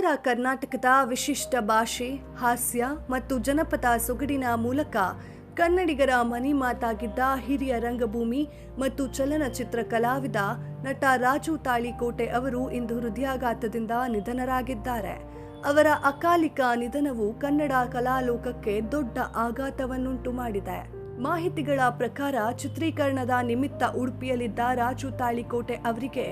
ಉತ್ತರ ಕರ್ನಾಟಕದ ವಿಶಿಷ್ಟ ಭಾಷೆ, ಹಾಸ್ಯ ಮತ್ತು ಜನಪದ ಸೊಗಡಿನ ಮೂಲಕ ಕನ್ನಡಿಗರ ಮನಿ ಮಾತಾಗಿದ್ದ ಹಿರಿಯ ರಂಗಭೂಮಿ ಮತ್ತು ಚಲನಚಿತ್ರ ಕಲಾವಿದ ನಟ ರಾಜು ತಾಳಿಕೋಟೆ ಅವರು ಇಂದು ಹೃದಯಾಘಾತದಿಂದ ನಿಧನರಾಗಿದ್ದಾರೆ. ಅವರ ಅಕಾಲಿಕ ನಿಧನವು ಕನ್ನಡ ಕಲಾಲೋಕಕ್ಕೆ ದೊಡ್ಡ ಆಘಾತವನ್ನುಂಟು ಮಾಡಿದೆ. ಮಾಹಿತಿಗಳ ಪ್ರಕಾರ ಚಿತ್ರೀಕರಣದ ನಿಮಿತ್ತ ಉಡುಪಿಯಲ್ಲಿದ್ದ ರಾಜು ತಾಳಿಕೋಟೆ ಅವರಿಗೆ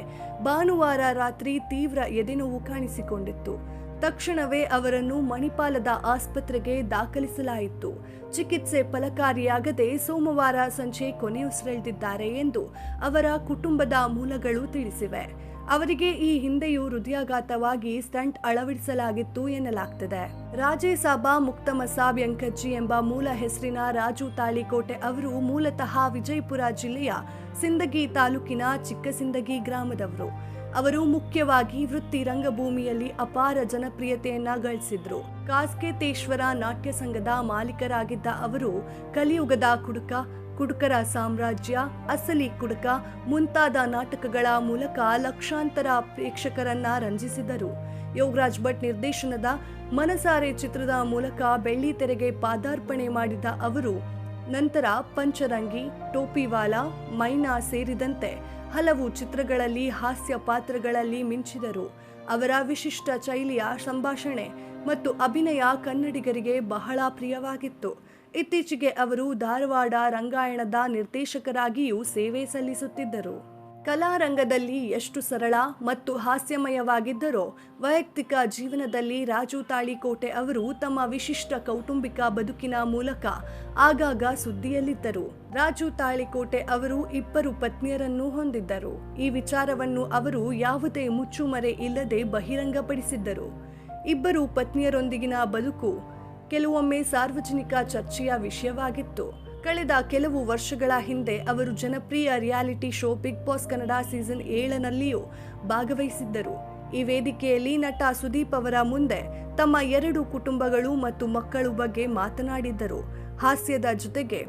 ಭಾನುವಾರ ರಾತ್ರಿ ತೀವ್ರ ಎದೆನೋವು ಕಾಣಿಸಿಕೊಂಡಿತ್ತು. ತಕ್ಷಣವೇ ಅವರನ್ನು ಮಣಿಪಾಲದ ಆಸ್ಪತ್ರೆಗೆ ದಾಖಲಿಸಲಾಯಿತು. ಚಿಕಿತ್ಸೆ ಫಲಕಾರಿಯಾಗದೆ ಸೋಮವಾರ ಸಂಜೆ ಕೊನೆಯುಸಿರೆಳೆದಿದ್ದಾರೆ ಎಂದು ಅವರ ಕುಟುಂಬದ ಮೂಲಗಳು ತಿಳಿಸಿವೆ. ಅವರಿಗೆ ಈ ಹಿಂದೆಯೂ ಹೃದಯಾಘಾತವಾಗಿ ಸ್ಟಂಟ್ ಅಳವಡಿಸಲಾಗಿತ್ತು ಎನ್ನಲಾಗ್ತದೆ. ರಾಜೇಸಾಬಾ ಸಾಬಾ ಮುಕ್ತ ಮಸಾಬ್ ಯಂಕಜ್ಜಿ ಎಂಬ ಮೂಲ ಹೆಸರಿನ ರಾಜು ತಾಳಿಕೋಟೆ ಅವರು ಮೂಲತಃ ವಿಜಯಪುರ ಜಿಲ್ಲೆಯ ಸಿಂದಗಿ ತಾಲೂಕಿನ ಚಿಕ್ಕಸಿಂದಗಿ ಗ್ರಾಮದವರು. ಅವರು ಮುಖ್ಯವಾಗಿ ವೃತ್ತಿ ರಂಗಭೂಮಿಯಲ್ಲಿ ಅಪಾರ ಜನಪ್ರಿಯತೆಯನ್ನ ಗಳಿಸಿದ್ರು. ಕಾಸ್ಕೇತೇಶ್ವರ ನಾಟ್ಯ ಸಂಘದ ಮಾಲೀಕರಾಗಿದ್ದ ಅವರು ಕಲಿಯುಗದ ಕುಡುಕ ಕುಡುಕರ ಸಾಮ್ರಾಜ್ಯ, ಅಸಲಿ ಕುಡುಕ ಮುಂತಾದ ನಾಟಕಗಳ ಮೂಲಕ ಲಕ್ಷಾಂತರ ಪ್ರೇಕ್ಷಕರನ್ನ ರಂಜಿಸಿದರು. ಯೋಗರಾಜ್ ಭಟ್ ನಿರ್ದೇಶನದ ಮನಸಾರೆ ಚಿತ್ರದ ಮೂಲಕ ಬೆಳ್ಳಿ ತೆರೆಗೆ ಪಾದಾರ್ಪಣೆ ಮಾಡಿದ ಅವರು, ನಂತರ ಪಂಚರಂಗಿ, ಟೋಪಿವಾಲಾ, ಮೈನಾ ಸೇರಿದಂತೆ ಹಲವು ಚಿತ್ರಗಳಲ್ಲಿ ಹಾಸ್ಯ ಪಾತ್ರಗಳಲ್ಲಿ ಮಿಂಚಿದರು. ಅವರ ವಿಶಿಷ್ಟ ಶೈಲಿಯ ಸಂಭಾಷಣೆ ಮತ್ತು ಅಭಿನಯ ಕನ್ನಡಿಗರಿಗೆ ಬಹಳ ಪ್ರಿಯವಾಗಿತ್ತು. ಇತ್ತೀಚೆಗೆ ಅವರು ಧಾರವಾಡ ರಂಗಾಯಣದ ನಿರ್ದೇಶಕರಾಗಿಯೂ ಸೇವೆ ಸಲ್ಲಿಸುತ್ತಿದ್ದರು. ಕಲಾರಂಗದಲ್ಲಿ ಎಷ್ಟು ಸರಳ ಮತ್ತು ಹಾಸ್ಯಮಯವಾಗಿದ್ದರೋ, ವೈಯಕ್ತಿಕ ಜೀವನದಲ್ಲಿ ರಾಜು ತಾಳಿಕೋಟೆ ಅವರು ತಮ್ಮ ವಿಶಿಷ್ಟ ಕೌಟುಂಬಿಕ ಬದುಕಿನ ಮೂಲಕ ಆಗಾಗ ಸುದ್ದಿಯಲ್ಲಿದ್ದರು. ರಾಜು ತಾಳಿಕೋಟೆ ಅವರು ಇಬ್ಬರು ಪತ್ನಿಯರನ್ನು ಹೊಂದಿದ್ದರು. ಈ ವಿಚಾರವನ್ನು ಅವರು ಯಾವುದೇ ಮುಚ್ಚುಮರೆ ಇಲ್ಲದೆ ಬಹಿರಂಗಪಡಿಸಿದ್ದರು. ಇಬ್ಬರು ಪತ್ನಿಯರೊಂದಿಗಿನ ಬದುಕು ಕೆಲವೊಮ್ಮೆ ಸಾರ್ವಜನಿಕ ಚರ್ಚೆಯ ವಿಷಯವಾಗಿತ್ತು. ಕಳೆದ ಕೆಲವು ವರ್ಷಗಳ ಹಿಂದೆ ಅವರು ಜನಪ್ರಿಯ reality show big boss Kannada season ಏಳನಲ್ಲಿಯೂ ಭಾಗವಹಿಸಿದ್ದರು. ಈ ವೇದಿಕೆಯಲ್ಲಿ ನಟ ಸುದೀಪ್ ಅವರ ಮುಂದೆ ತಮ್ಮ ಎರಡು ಕುಟುಂಬಗಳು ಮತ್ತು ಮಕ್ಕಳು ಬಗ್ಗೆ ಮಾತನಾಡಿದ್ದರು. ಹಾಸ್ಯದ ಜೊತೆಗೆ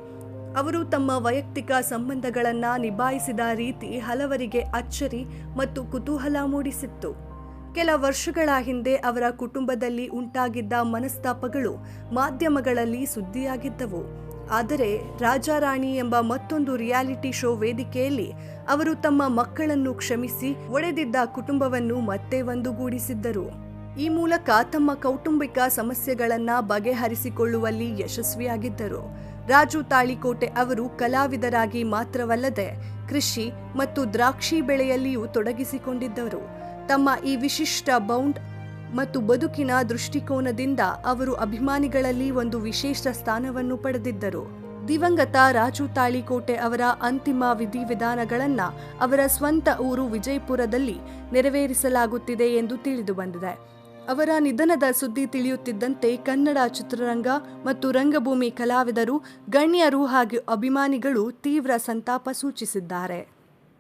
ಅವರು ತಮ್ಮ ವೈಯಕ್ತಿಕ ಸಂಬಂಧಗಳನ್ನು ನಿಭಾಯಿಸಿದ ರೀತಿ ಹಲವರಿಗೆ ಅಚ್ಚರಿ ಮತ್ತು ಕುತೂಹಲ ಮೂಡಿಸಿತ್ತು. ಕೆಲ ವರ್ಷಗಳ ಹಿಂದೆ ಅವರ ಕುಟುಂಬದಲ್ಲಿ ಉಂಟಾಗಿದ್ದ ಮನಸ್ತಾಪಗಳು ಮಾಧ್ಯಮಗಳಲ್ಲಿ ಸುದ್ದಿಯಾಗಿದ್ದವು. ಆದರೆ ರಾಜಾರಾಣಿ ಎಂಬ ಮತ್ತೊಂದು ರಿಯಾಲಿಟಿ ಶೋ ವೇದಿಕೆಯಲ್ಲಿ ಅವರು ತಮ್ಮ ಮಕ್ಕಳನ್ನು ಕ್ಷಮಿಸಿ ಒಡೆದಿದ್ದ ಕುಟುಂಬವನ್ನು ಮತ್ತೆ ಒಂದುಗೂಡಿಸಿದ್ದರು. ಈ ಮೂಲಕ ತಮ್ಮ ಕೌಟುಂಬಿಕ ಸಮಸ್ಯೆಗಳನ್ನು ಬಗೆಹರಿಸಿಕೊಳ್ಳುವಲ್ಲಿ ಯಶಸ್ವಿಯಾಗಿದ್ದರು. ರಾಜು ತಾಳಿಕೋಟೆ ಅವರು ಕಲಾವಿದರಾಗಿ ಮಾತ್ರವಲ್ಲದೆ ಕೃಷಿ ಮತ್ತು ದ್ರಾಕ್ಷಿ ಬೆಳೆಯಲ್ಲಿಯೂ ತೊಡಗಿಸಿಕೊಂಡಿದ್ದರು. ತಮ್ಮ ಈ ವಿಶಿಷ್ಟ ಬೌಂಡ್ ಮತ್ತು ಬದುಕಿನ ದೃಷ್ಟಿಕೋನದಿಂದ ಅವರು ಅಭಿಮಾನಿಗಳಲ್ಲಿ ಒಂದು ವಿಶೇಷ ಸ್ಥಾನವನ್ನು ಪಡೆದಿದ್ದರು. ದಿವಂಗತ ರಾಜು ತಾಳಿಕೋಟೆ ಅವರ ಅಂತಿಮ ವಿಧಿವಿಧಾನಗಳನ್ನು ಅವರ ಸ್ವಂತ ಊರು ವಿಜಯಪುರದಲ್ಲಿ ನೆರವೇರಿಸಲಾಗುತ್ತಿದೆ ಎಂದು ತಿಳಿದು ಬಂದಿದೆ. ಅವರ ನಿಧನದ ಸುದ್ದಿ ತಿಳಿಯುತ್ತಿದ್ದಂತೆ ಕನ್ನಡ ಚಿತ್ರರಂಗ ಮತ್ತು ರಂಗಭೂಮಿ ಕಲಾವಿದರು, ಗಣ್ಯರು ಹಾಗೂ ಅಭಿಮಾನಿಗಳು ತೀವ್ರ ಸಂತಾಪ ಸೂಚಿಸಿದ್ದಾರೆ.